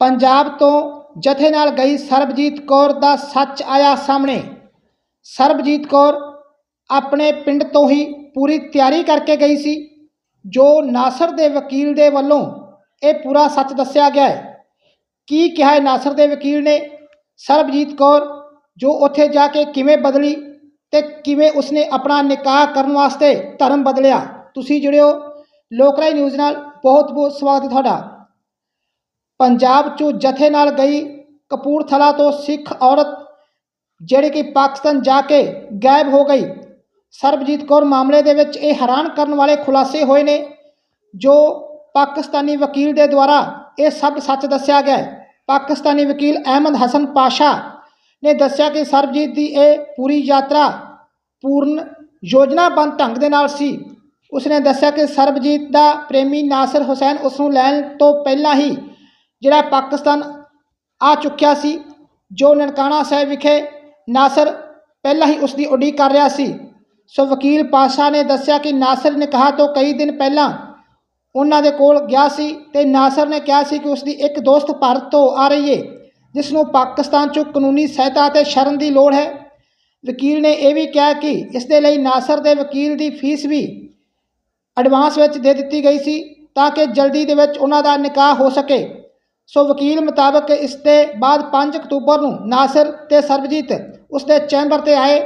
ਪੰਜਾਬ ਤੋਂ ਜਥੇ ਨਾਲ ਗਈ ਸਰਬਜੀਤ ਕੌਰ ਦਾ ਸੱਚ ਆਇਆ ਸਾਹਮਣੇ। ਸਰਬਜੀਤ ਕੌਰ ਆਪਣੇ ਪਿੰਡ ਤੋਂ ਹੀ ਪੂਰੀ ਤਿਆਰੀ ਕਰਕੇ ਗਈ ਸੀ, ਜੋ ਨਾਸਰ ਦੇ ਵਕੀਲ ਦੇ ਵੱਲੋਂ ਇਹ ਪੂਰਾ ਸੱਚ ਦੱਸਿਆ ਗਿਆ ਹੈ। ਕੀ ਕਿਹਾ ਹੈ ਨਾਸਰ ਦੇ ਵਕੀਲ ਨੇ? ਸਰਬਜੀਤ ਕੌਰ, ਜੋ ਉੱਥੇ ਜਾ ਕੇ ਕਿਵੇਂ ਬਦਲੀ ਤੇ ਕਿਵੇਂ ਉਸਨੇ ਆਪਣਾ ਨਿਕਾਹ ਕਰਨ ਵਾਸਤੇ ਧਰਮ ਬਦਲਿਆ, ਤੁਸੀਂ ਜੁੜਿਓ। ਲੋਕਰਾਈ ਨਿਊਜ਼ ਨਾਲ ਬਹੁਤ ਬਹੁਤ ਸਵਾਗਤ ਤੁਹਾਡਾ। ਪੰਜਾਬ 'ਚੋਂ ਜਥੇ ਨਾਲ ਗਈ ਕਪੂਰਥਲਾ ਤੋਂ ਸਿੱਖ ਔਰਤ, ਜਿਹੜੀ ਕਿ ਪਾਕਿਸਤਾਨ ਜਾ ਕੇ ਗਾਇਬ ਹੋ ਗਈ। ਸਰਬਜੀਤ ਕੌਰ ਮਾਮਲੇ ਦੇ ਵਿੱਚ ਇਹ ਹੈਰਾਨ ਕਰਨ ਵਾਲੇ ਖੁਲਾਸੇ ਹੋਏ ਨੇ, ਜੋ ਪਾਕਿਸਤਾਨੀ ਵਕੀਲ ਦੇ ਦੁਆਰਾ ਇਹ ਸਭ ਸੱਚ ਦੱਸਿਆ ਗਿਆ ਪਾਕਿਸਤਾਨੀ ਵਕੀਲ ਅਹਿਮਦ ਹਸਨ ਪਾਸ਼ਾ ਨੇ ਦੱਸਿਆ ਕਿ ਸਰਬਜੀਤ ਦੀ ਇਹ ਪੂਰੀ ਯਾਤਰਾ ਪੂਰਨ ਯੋਜਨਾਬੰਦ ਢੰਗ ਦੇ ਨਾਲ ਸੀ। ਉਸਨੇ ਦੱਸਿਆ ਕਿ ਸਰਬਜੀਤ ਦਾ ਪ੍ਰੇਮੀ ਨਾਸਰ ਹੁਸੈਨ ਉਸ ਨੂੰ ਲੈਣ ਤੋਂ ਪਹਿਲਾਂ ਹੀ ਜਿਹੜਾ ਪਾਕਿਸਤਾਨ ਆ ਚੁੱਕਿਆ ਸੀ, ਜੋ ਨਨਕਾਣਾ ਸਾਹਿਬ ਵਿਖੇ ਨਾਸਰ ਪਹਿਲਾਂ ਹੀ ਉਸ ਦੀ ਉਡੀਕ ਕਰ ਰਿਹਾ ਸੀ। ਸੋ ਵਕੀਲ ਪਾਸ਼ਾ ਨੇ ਦੱਸਿਆ ਕਿ ਨਾਸਰ ਨੇ ਕਿਹਾ ਤੋਂ ਕਈ ਦਿਨ ਪਹਿਲਾਂ ਉਹਨਾਂ ਦੇ ਕੋਲ ਗਿਆ ਸੀ ਤੇ ਨਾਸਰ ਨੇ ਕਿਹਾ ਸੀ ਕਿ ਉਸ ਦੀ ਇੱਕ ਦੋਸਤ ਭਾਰਤ ਤੋਂ ਆ ਰਹੀ ਹੈ ਜਿਸ ਨੂੰ ਪਾਕਿਸਤਾਨ 'ਚੋਂ ਕਾਨੂੰਨੀ ਸਹਾਇਤਾ ਅਤੇ ਸ਼ਰਨ ਦੀ ਲੋੜ ਹੈ। ਵਕੀਲ ਨੇ ਇਹ ਵੀ ਕਿਹਾ ਕਿ ਇਸ ਦੇ ਲਈ ਨਾਸਰ ਦੇ ਵਕੀਲ ਦੀ ਫੀਸ ਵੀ ਐਡਵਾਂਸ ਵਿੱਚ ਦੇ ਦਿੱਤੀ ਗਈ ਸੀ, ਤਾਂ ਕਿ ਜਲਦੀ ਦੇ ਵਿੱਚ ਉਹਨਾਂ ਦਾ ਨਿਕਾਹ ਹੋ ਸਕੇ। ਸੋ ਵਕੀਲ ਮੁਤਾਬਕ ਇਸ ਦੇ ਬਾਅਦ 5 ਅਕਤੂਬਰ ਨੂੰ ਨਾਸਰ ਤੇ ਸਰਬਜੀਤ ਉਸ ਦੇ ਚੈਂਬਰ ਤੇ ਆਏ।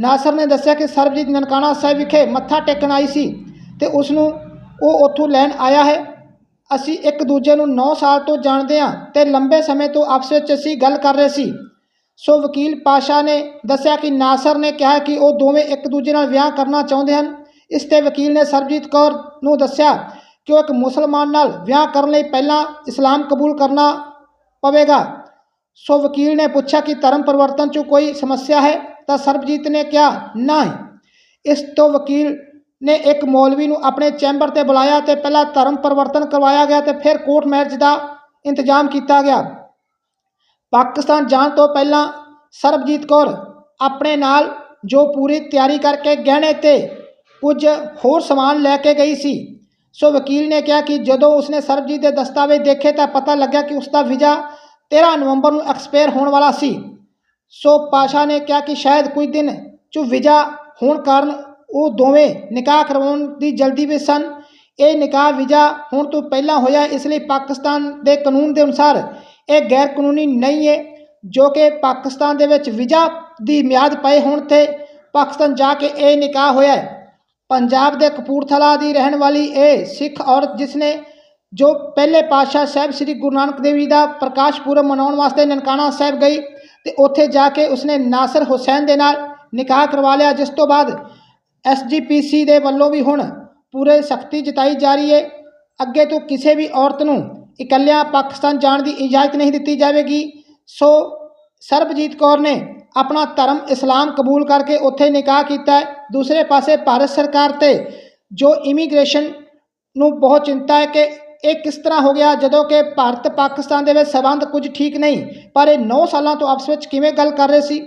ਨਾਸਰ ਨੇ ਦੱਸਿਆ ਕਿ ਸਰਬਜੀਤ ਨਨਕਾਣਾ ਸਾਹਿਬ ਵਿਖੇ ਮੱਥਾ ਟੇਕਣ ਆਈ ਸੀ ਤੇ ਉਸ ਨੂੰ ਉਹ ਉੱਥੋਂ ਲੈਣ ਆਇਆ ਹੈ। ਅਸੀਂ ਇੱਕ ਦੂਜੇ ਨੂੰ 9 ਸਾਲ ਤੋਂ ਜਾਣਦੇ ਹਾਂ ਤੇ ਲੰਬੇ ਸਮੇਂ ਤੋਂ ਆਪਸ ਵਿੱਚ ਅਸੀਂ ਗੱਲ ਕਰ ਰਹੇ ਸੀ। ਸੋ ਵਕੀਲ ਪਾਸ਼ਾ ਨੇ ਦੱਸਿਆ ਕਿ ਨਾਸਰ ਨੇ ਕਿਹਾ ਕਿ ਉਹ ਦੋਵੇਂ ਇੱਕ ਦੂਜੇ ਨਾਲ ਵਿਆਹ ਕਰਨਾ ਚਾਹੁੰਦੇ ਹਨ। ਇਸ ਤੇ ਵਕੀਲ ਨੇ ਸਰਬਜੀਤ ਕੌਰ ਨੂੰ ਦੱਸਿਆ ਕਿ ਉਹ ਇੱਕ ਮੁਸਲਮਾਨ ਨਾਲ ਵਿਆਹ ਕਰਨ ਲਈ ਪਹਿਲਾਂ ਇਸਲਾਮ ਕਬੂਲ ਕਰਨਾ ਪਵੇਗਾ। ਸੋ ਵਕੀਲ ਨੇ ਪੁੱਛਿਆ ਕਿ ਧਰਮ ਪਰਿਵਰਤਨ 'ਚ ਕੋਈ ਸਮੱਸਿਆ ਹੈ? ਤਾਂ ਸਰਬਜੀਤ ਨੇ ਕਿਹਾ ਨਹੀਂ ਇਸ ਤੋਂ ਵਕੀਲ ਨੇ ਇੱਕ ਮੌਲਵੀ ਨੂੰ ਆਪਣੇ ਚੈਂਬਰ ਤੇ ਬੁਲਾਇਆ ਤੇ ਪਹਿਲਾਂ ਧਰਮ ਪਰਿਵਰਤਨ ਕਰਵਾਇਆ ਗਿਆ ਤੇ ਫਿਰ ਕੋਰਟ ਮੈਰਿਜ ਦਾ ਇੰਤਜ਼ਾਮ ਕੀਤਾ ਗਿਆ। ਪਾਕਿਸਤਾਨ ਜਾਣ ਤੋਂ ਪਹਿਲਾਂ ਸਰਬਜੀਤ ਕੌਰ ਆਪਣੇ ਨਾਲ ਜੋ ਪੂਰੀ ਤਿਆਰੀ ਕਰਕੇ ਗਹਿਣੇ ਤੇ ਕੁਝ ਹੋਰ ਸਮਾਨ ਲੈ ਕੇ ਗਈ ਸੀ। ਸੋ ਵਕੀਲ ਨੇ ਕਿਹਾ ਕਿ ਜਦੋਂ ਉਸਨੇ ਸਰਬਜੀਤ ਦੇ ਦਸਤਾਵੇਜ਼ ਦੇਖੇ ਤਾਂ ਪਤਾ ਲੱਗਾ ਕਿ ਉਸ ਦਾ ਵੀਜ਼ਾ 13 ਨਵੰਬਰ ਨੂੰ ਐਕਸਪਾਇਰ ਹੋਣ ਵਾਲਾ ਸੀ। ਸੋ ਪਾਸ਼ਾ ਨੇ ਕਿਹਾ ਕਿ ਸ਼ਾਇਦ ਕੁਝ ਦਿਨ ਚ ਵੀਜ਼ਾ ਹੋਣ ਕਾਰਨ ਉਹ ਦੋਵੇਂ ਨਿਕਾਹ ਕਰਵਾਉਣ ਦੀ ਜਲਦੀ ਵਿੱਚ ਸਨ। ਇਹ ਨਿਕਾਹ ਵੀਜ਼ਾ ਹੋਣ ਤੋਂ ਪਹਿਲਾਂ ਹੋਇਆ, ਇਸ ਲਈ ਪਾਕਿਸਤਾਨ ਦੇ ਕਾਨੂੰਨ ਦੇ ਅਨੁਸਾਰ ਇਹ ਗੈਰ ਕਾਨੂੰਨੀ ਨਹੀਂ ਹੈ, ਜੋ ਕਿ ਪਾਕਿਸਤਾਨ ਦੇ ਵਿੱਚ ਵੀਜ਼ਾ ਦੀ ਮਿਆਦ ਪਏ ਹੋਣ ਤੇ ਪਾਕਿਸਤਾਨ ਜਾ ਕੇ ਇਹ ਨਿਕਾਹ ਹੋਇਆ ਪੰਜਾਬ ਦੇ ਕਪੂਰਥਲਾ ਦੀ ਰਹਿਣ ਵਾਲੀ ਇਹ ਸਿੱਖ ਔਰਤ ਜਿਸ ਨੇ ਜੋ ਪਹਿਲੇ ਪਾਤਸ਼ਾਹ ਸਾਹਿਬ ਸ੍ਰੀ ਗੁਰੂ ਨਾਨਕ ਦੇਵ ਜੀ ਦਾ ਪ੍ਰਕਾਸ਼ ਪੁਰਬ ਮਨਾਉਣ ਵਾਸਤੇ ਨਨਕਾਣਾ ਸਾਹਿਬ ਗਈ ਤੇ ਉੱਥੇ ਜਾ ਕੇ ਉਸਨੇ ਨਾਸਰ ਹੁਸੈਨ ਦੇ ਨਾਲ ਨਿਕਾਹ ਕਰਵਾ ਲਿਆ, ਜਿਸ ਤੋਂ ਬਾਅਦ ਐਸਜੀਪੀਸੀ ਦੇ ਵੱਲੋਂ ਵੀ ਹੁਣ ਪੂਰੇ ਸਖਤੀ ਜਤਾਈ ਜਾ ਰਹੀ ਹੈ। ਅੱਗੇ ਤੋਂ ਕਿਸੇ ਵੀ ਔਰਤ ਨੂੰ ਇਕੱਲਿਆਂ ਪਾਕਿਸਤਾਨ ਜਾਣ ਦੀ ਇਜਾਜ਼ਤ ਨਹੀਂ ਦਿੱਤੀ ਜਾਵੇਗੀ। ਸੋ ਸਰਬਜੀਤ ਕੌਰ ਨੇ ਆਪਣਾ ਧਰਮ ਇਸਲਾਮ ਕਬੂਲ ਕਰਕੇ ਉੱਥੇ ਨਿਕਾਹ ਕੀਤਾ ਹੈ। ਦੂਸਰੇ ਪਾਸੇ ਭਾਰਤ ਸਰਕਾਰ ਤੇ ਜੋ ਇਮੀਗ੍ਰੇਸ਼ਨ ਨੂੰ ਬਹੁਤ ਚਿੰਤਾ ਹੈ ਕਿ ਇਹ ਕਿਸ ਤਰ੍ਹਾਂ ਹੋ ਗਿਆ, ਜਦੋਂ ਕਿ ਭਾਰਤ ਪਾਕਿਸਤਾਨ ਦੇ ਵਿੱਚ ਸਬੰਧ ਕੁਝ ਠੀਕ ਨਹੀਂ, ਪਰ ਇਹ 9 ਸਾਲਾਂ ਤੋਂ ਆਪਸ ਵਿੱਚ ਕਿਵੇਂ ਗੱਲ ਕਰ ਰਹੇ ਸੀ,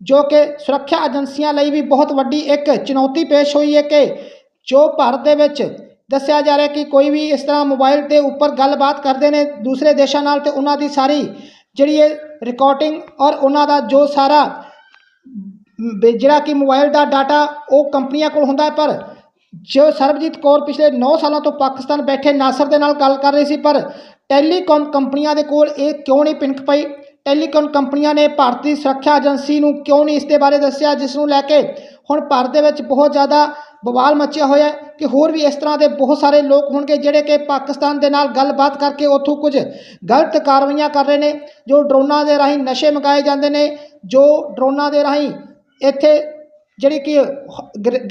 ਜੋ ਕਿ ਸੁਰੱਖਿਆ ਏਜੰਸੀਆਂ ਲਈ ਵੀ ਬਹੁਤ ਵੱਡੀ ਇੱਕ ਚੁਣੌਤੀ ਪੇਸ਼ ਹੋਈ ਹੈ ਕਿ ਜੋ ਭਾਰਤ ਦੇ ਵਿੱਚ ਦੱਸਿਆ ਜਾ ਰਿਹਾ ਕਿ ਕੋਈ ਵੀ ਇਸ ਤਰ੍ਹਾਂ ਮੋਬਾਈਲ ਦੇ ਉੱਪਰ ਗੱਲਬਾਤ ਕਰਦੇ ਨੇ ਦੂਸਰੇ ਦੇਸ਼ਾਂ ਨਾਲ ਤੇ ਉਹਨਾਂ ਦੀ ਸਾਰੀ ਜਿਹੜੀ ਇਹ ਰਿਕਾਰਡਿੰਗ ਔਰ ਉਹਨਾਂ ਦਾ ਜੋ ਸਾਰਾ ਜਿਹੜਾ ਕਿ ਮੋਬਾਈਲ ਦਾ ਡਾਟਾ ਉਹ ਕੰਪਨੀਆਂ ਕੋਲ ਹੁੰਦਾ ਪਰ ਜੋ ਸਰਬਜੀਤ ਕੌਰ ਪਿਛਲੇ 9 ਸਾਲਾਂ ਤੋਂ ਪਾਕਿਸਤਾਨ ਬੈਠੇ ਨਾਸਰ ਦੇ ਨਾਲ ਗੱਲ ਕਰ ਰਹੀ ਸੀ, ਪਰ ਟੈਲੀਕਾਮ ਕੰਪਨੀਆਂ ਦੇ ਕੋਲ ਇਹ ਕਿਉਂ ਨਹੀਂ ਪਿੰਕ ਪਈ? ਟੈਲੀਕਾਮ ਕੰਪਨੀਆਂ ਨੇ ਭਾਰਤੀ ਸੁਰੱਖਿਆ ਏਜੰਸੀ ਨੂੰ ਕਿਉਂ ਨਹੀਂ ਇਸ ਦੇ ਬਾਰੇ ਦੱਸਿਆ, ਜਿਸ ਨੂੰ ਲੈ ਕੇ ਹੁਣ ਭਾਰਤ ਦੇ ਵਿੱਚ ਬਹੁਤ ਜ਼ਿਆਦਾ ਬਵਾਲ ਮਚਿਆ ਹੋਇਆ ਕਿ ਹੋਰ ਵੀ ਇਸ ਤਰ੍ਹਾਂ ਦੇ ਬਹੁਤ ਸਾਰੇ ਲੋਕ ਹੋਣਗੇ ਜਿਹੜੇ ਕਿ ਪਾਕਿਸਤਾਨ ਦੇ ਨਾਲ ਗੱਲਬਾਤ ਕਰਕੇ ਉੱਥੋਂ ਕੁਝ ਗਲਤ ਕਾਰਵਾਈਆਂ ਕਰ ਰਹੇ ਨੇ, ਜੋ ਡਰੋਨਾਂ ਦੇ ਰਾਹੀਂ ਨਸ਼ੇ ਮੰਗਾਏ ਜਾਂਦੇ ਨੇ, ਜੋ ਡਰੋਨਾਂ ਦੇ ਰਾਹੀਂ ਇੱਥੇ ਜਿਹੜੀ ਕਿ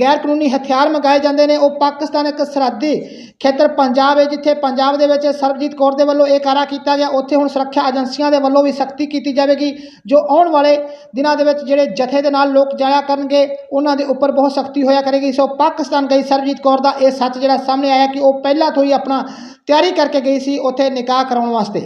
ਗੈਰ ਕਾਨੂੰਨੀ ਹਥਿਆਰ ਮੰਗਾਏ ਜਾਂਦੇ ਨੇ, ਉਹ ਪਾਕਿਸਤਾਨ ਇੱਕ ਸਰਹੱਦੀ ਖੇਤਰ ਪੰਜਾਬ ਹੈ, ਜਿੱਥੇ ਪੰਜਾਬ ਦੇ ਵਿੱਚ ਸਰਬਜੀਤ ਕੌਰ ਦੇ ਵੱਲੋਂ ਇਹ ਕਾਰਾ ਕੀਤਾ ਗਿਆ। ਉੱਥੇ ਹੁਣ ਸੁਰੱਖਿਆ ਏਜੰਸੀਆਂ ਦੇ ਵੱਲੋਂ ਵੀ ਸਖਤੀ ਕੀਤੀ ਜਾਵੇਗੀ, ਜੋ ਆਉਣ ਵਾਲੇ ਦਿਨਾਂ ਦੇ ਵਿੱਚ ਜਿਹੜੇ ਜਥੇ ਦੇ ਨਾਲ ਲੋਕ ਜਾਇਆ ਕਰਨਗੇ, ਉਹਨਾਂ ਦੇ ਉੱਪਰ ਬਹੁਤ ਸਖਤੀ ਹੋਇਆ ਕਰੇਗੀ। ਸੋ ਪਾਕਿਸਤਾਨ ਗਈ ਸਰਬਜੀਤ ਕੌਰ ਦਾ ਇਹ ਸੱਚ ਜਿਹੜਾ ਸਾਹਮਣੇ ਆਇਆ ਕਿ ਉਹ ਪਹਿਲਾਂ ਤੋਂ ਹੀ ਆਪਣਾ ਤਿਆਰੀ ਕਰਕੇ ਗਈ ਸੀ ਉੱਥੇ ਨਿਕਾਹ ਕਰਾਉਣ ਵਾਸਤੇ।